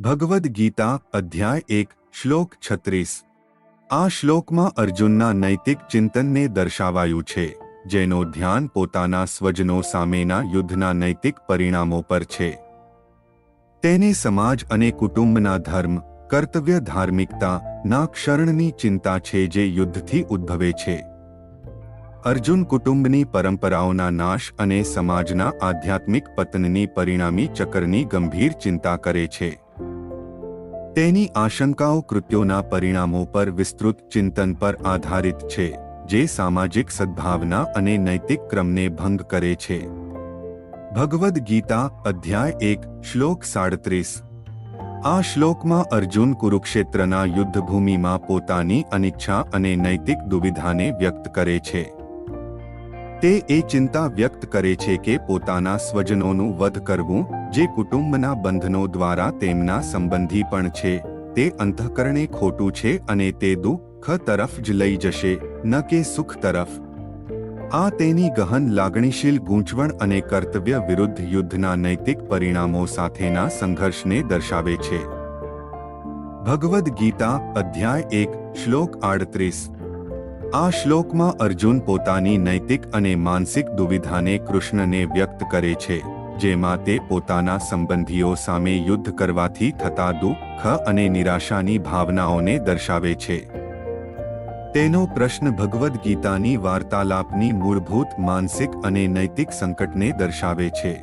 ભગવદ્ ગીતા અધ્યાય એક, શ્લોક છત્રીસ. આ શ્લોકમાં અર્જુનના નૈતિક ચિંતનને દર્શાવાયું છે, જેનો ધ્યાન પોતાના સ્વજનો સામેના યુદ્ધના નૈતિક પરિણામો પર છે. તેને સમાજ અને કુટુંબના ધર્મ, કર્તવ્ય ધાર્મિકતા, ના ક્ષરણની ચિંતા છે જે યુદ્ધથી ઉદ્ભવે છે. અર્જુન કુટુંબની પરંપરાઓના નાશ અને સમાજના આધ્યાત્મિક પતનની પરિણામી ચક્રની ગંભીર ચિંતા કરે છે. તેની આશંકાઓ કૃત્યોના પરિણામો પર વિસ્તૃત ચિંતન પર આધારિત છે, જે સામાજિક સદ્ભાવના અને નૈતિક ક્રમને ભંગ કરે છે. ભગવદ્ ગીતા, અધ્યાય એક, શ્લોક સાડત્રીસ. આ શ્લોકમાં અર્જુન કુરુક્ષેત્રના યુદ્ધભૂમિમાં પોતાની અનિચ્છા અને નૈતિક દુવિધાને વ્યક્ત કરે છે. તે એ ચિંતા વ્યક્ત કરે છે કે પોતાના સ્વજનોનું વધ કરવું, જે કુટુંબના બંધનો દ્વારા તેમના સંબંધી પણ છે, તે અંતઃકરણે ખોટું છે અને તે દુઃખ તરફ જ લઈ જશે, ન કે સુખ તરફ. આ તેની ગહન લાગણીશીલ ગૂંચવણ અને કર્તવ્ય વિરુદ્ધ યુદ્ધના નૈતિક પરિણામો સાથેના સંઘર્ષને દર્શાવે છે. ભગવદ્ ગીતા અધ્યાય એક, શ્લોક આડત્રીસ. આ શ્લોકમાં અર્જુન પોતાની નૈતિક અને માનસિક દુવિધાને કૃષ્ણને વ્યક્ત કરે છે, જેમાં તે પોતાના સંબંધીઓ સામે યુદ્ધ કરવાથી થતા દુઃખ અને નિરાશાની ભાવનાઓને દર્શાવે છે. તેનો પ્રશ્ન ભગવદ્ ગીતાની વાર્તાલાપની મૂળભૂત માનસિક અને નૈતિક સંકટને દર્શાવે છે.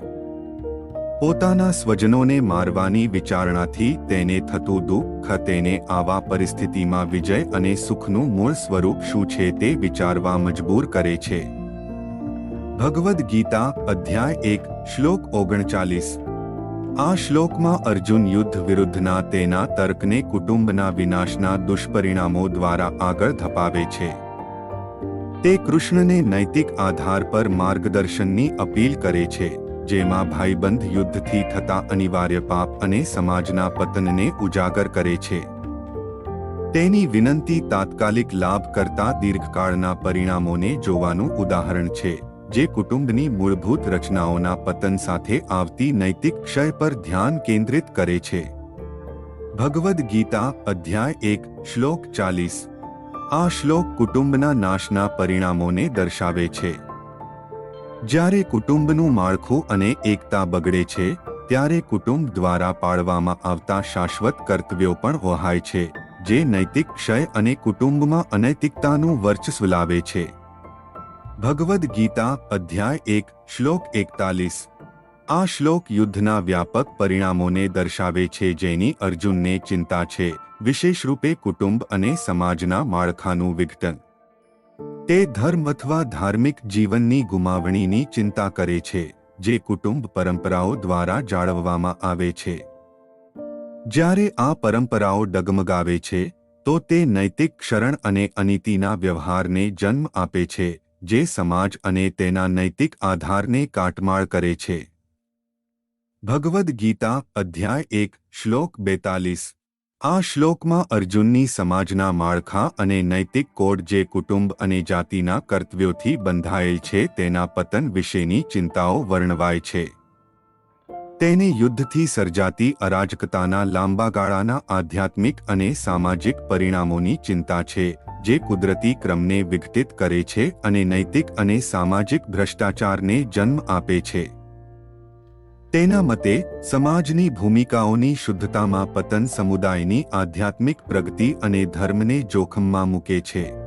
પોતાના સ્વજનોને મારવાની વિચારણાથી તેને થતું દુઃખ, તેને આવા પરિસ્થિતિમાં વિજય અને સુખનું મૂળ સ્વરૂપ શું છે તે વિચારવા મજબૂર કરે છે. ભગવદ્ ગીતા, અધ્યાય એક, શ્લોક ઓગણચાલીસ. આ શ્લોકમાં અર્જુન યુદ્ધ વિરુદ્ધના તેના તર્કને કુટુંબના વિનાશના દુષ્પરિણામો દ્વારા આગળ ધપાવે છે. તે કૃષ્ણને નૈતિક આધાર પર માર્ગદર્શનની અપીલ કરે છે. જેમાં ભાઈબંધ યુદ્ધથી થતા અનિવાર્ય પાપ અને સમાજના પતનને ઉજાગર કરે છે. તેની વિનંતી તાત્કાલિક લાભ કરતા દીર્ઘકાળના પરિણામોને જોવાનું ઉદાહરણ છે, જે કુટુંબની મૂળભૂત રચનાઓના પતન સાથે આવતી નૈતિક ક્ષય પર ધ્યાન કેન્દ્રિત કરે છે. ભગવદ્ ગીતા અધ્યાય એક, શ્લોક ચાલીસ. આ શ્લોક કુટુંબના નાશના પરિણામોને દર્શાવે છે. જ્યારે કુટુંબનું માળખું અને એકતા બગડે છે, ત્યારે કુટુંબ દ્વારા પાળવામાં આવતા શાશ્વત કર્તવ્યો પણ વહાય છે, જે નૈતિક ક્ષય અને કુટુંબમાં અનૈતિકતાનું વર્ચસ્વ લાવે છે. ભગવદ્ ગીતા અધ્યાય એક, શ્લોક એકતાલીસ. આ શ્લોક યુદ્ધના વ્યાપક પરિણામોને દર્શાવે છે જેની અર્જુનને ચિંતા છે વિશેષ રૂપે કુટુંબ અને સમાજના માળખાનું વિઘટન. તે ધર્મ અથવા ધાર્મિક જીવનની ગુમાવણીની ચિંતા કરે છે, જે કુટુંબ પરંપરાઓ દ્વારા જાળવવામાં આવે છે. જ્યારે આ પરંપરાઓ ડગમગાવે છે, તો તે નૈતિક ક્ષરણ અને અનીતિના વ્યવહારને જન્મ આપે છે, જે સમાજ અને તેના નૈતિક આધારને કાટમાળ કરે છે. ભગવદ્ ગીતા અધ્યાય એક, શ્લોક બેતાલીસ આ શ્લોકમાં અર્જુનની સમાજના માળખા અને નૈતિક કોડ જે કુટુંબ અને જાતિના કર્તવ્યોથી બંધાયેલ છે તેના પતન વિશેની ચિંતાઓ વર્ણવાય છે. તેને યુદ્ધથી સર્જાતી અરાજકતાના લાંબા ગાળાના આધ્યાત્મિક અને સામાજિક પરિણામોની ચિંતા છે, જે કુદરતી ક્રમને વિઘટિત કરે છે અને નૈતિક અને સામાજિક ભ્રષ્ટાચારને જન્મ આપે છે. તેના મતે સમાજની ભૂમિકાઓની શુદ્ધતામાં પતન સમુદાયની આધ્યાત્મિક પ્રગતિ અને ધર્મને જોખમમાં મૂકે છે.